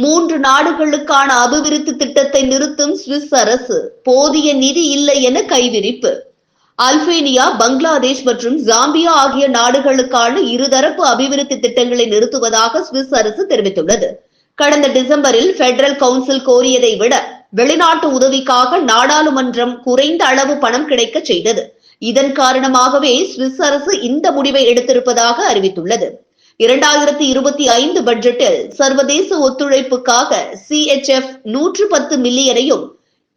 மூன்று நாடுகளுக்கான அபிவிருத்தி திட்டத்தை நிறுத்தும் சுவிஸ் அரசு போதிய நிதி இல்லை என கைவிரிப்பு. அல்பேனியா பங்களாதேஷ் மற்றும் ஜாம்பியா ஆகிய நாடுகளுக்கான இருதரப்பு அபிவிருத்தி திட்டங்களை நிறுத்துவதாக சுவிஸ் அரசு தெரிவித்துள்ளது. கடந்த டிசம்பரில் பெடரல் கவுன்சில் கோரியதை விட வெளிநாட்டு உதவிக்காக நாடாளுமன்றம் குறைந்த அளவு பணம் கிடைக்க செய்தது. இதன் காரணமாகவே சுவிஸ் அரசு இந்த முடிவை எடுத்திருப்பதாக அறிவித்துள்ளது. இரண்டாயிரத்தி இருபத்தி ஐந்து பட்ஜெட்டில் சர்வதேச ஒத்துழைப்புக்காக சிஎச்எஃப் நூற்று பத்து மில்லியனையும்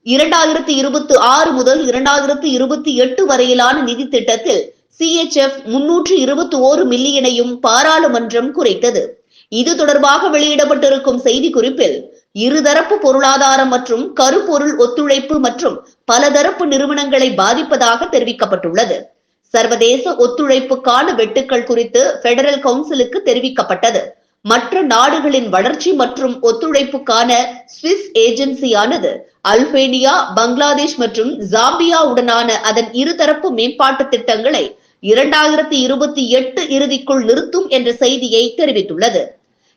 இரண்டாயிரத்தி இருபத்தி ஆறு முதல் இரண்டாயிரத்தி இருபத்தி எட்டு வரையிலான நிதி திட்டத்தில் சிஎச்எஃப் முன்னூற்று இருபத்தி ஓரு மில்லியனையும் பாராளுமன்றம் குறைத்தது. இது தொடர்பாக வெளியிடப்பட்டிருக்கும் செய்தி குறிப்பில் இருதரப்பு பொருளாதாரம் மற்றும் கருப்பொருள் ஒத்துழைப்பு மற்றும் பலதரப்பு நிறுவனங்களை பாதிப்பதாக தெரிவிக்கப்பட்டுள்ளது. சர்வதேச ஒத்துழைப்புக்கான வெட்டுக்கள் குறித்து பெடரல் கவுன்சிலுக்கு தெரிவிக்கப்பட்டது. மற்ற நாடுகளின் வளர்ச்சி மற்றும் ஒத்துழைப்புக்கான சுவிஸ் ஏஜென்சியானது அல்பேனியா பங்களாதேஷ் மற்றும் ஜாம்பியா உடனான அதன் இருதரப்பு மேம்பாட்டு திட்டங்களை இரண்டாயிரத்தி இருபத்தி எட்டு இறுதிக்குள் நிறுத்தும் என்ற செய்தியை தெரிவித்துள்ளது.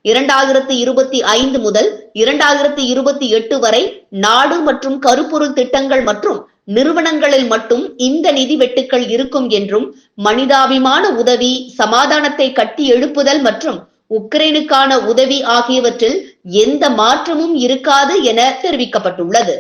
இரண்டாயிரத்தி இருபத்தி ஐந்து முதல் இரண்டாயிரத்தி இருபத்தி எட்டு வரை நாடு மற்றும் கருப்பொருள் திட்டங்கள் மற்றும் நிறுவனங்களில் மட்டும் இந்த நிதி வெட்டுக்கள் இருக்கும் என்றும் மனிதாபிமான உதவி சமாதானத்தை கட்டி எழுப்புதல் மற்றும் உக்ரைனுக்கான உதவி ஆகியவற்றில் எந்த மாற்றமும் இருக்காது என தெரிவிக்கப்பட்டுள்ளது.